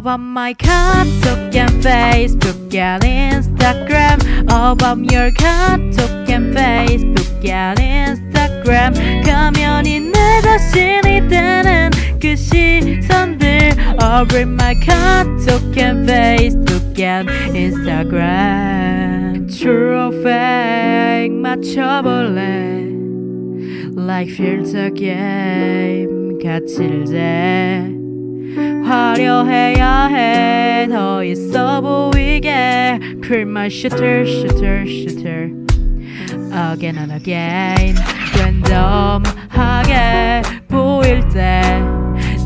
about my 카톡 and Facebook and Instagram about your 카톡 and Facebook and Instagram 가면이 내 자신이 되는 그 시선들 over my 카톡 and Facebook and Instagram True or fake 맞춰볼래 Like filter game 같을때 화려해야 해 더 있어 보이게 my shooter shooter shooter Again and again 랜덤하게 보일 때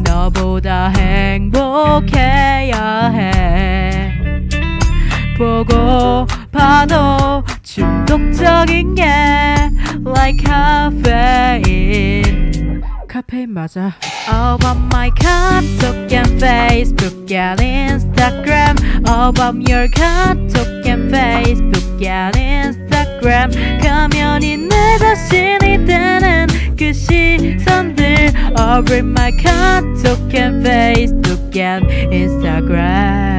너보다 행복해야 해 보고 봐도 중독적인 게 Like caffeine 카페인 맞아 About my 카톡 and Facebook and Instagram About your 카톡 and Facebook and Instagram 가면이 내 자신이 되는 그 시선들 Over my 카톡 and Facebook and Instagram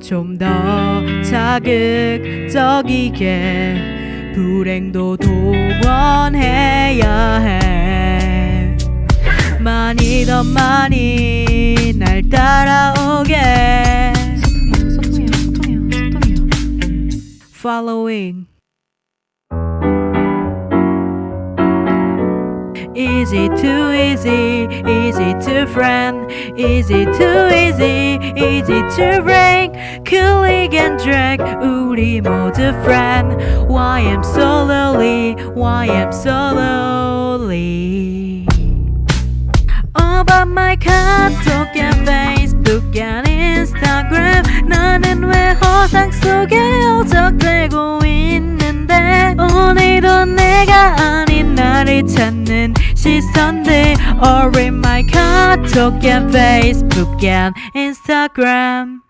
좀 더 자극적이게 불행도 동원해야 해. 많이 더 많이 날 따라오게. 소통이야, 소통이야, 소통이야. following Easy too easy, easy to friend, easy too easy, easy to break. Click and drag, 우리 모두 friend. Why I'm so lonely, why I'm so lonely. About my 카톡 and Facebook and 찾는 시선들 Or in my 카톡 and Facebook and Instagram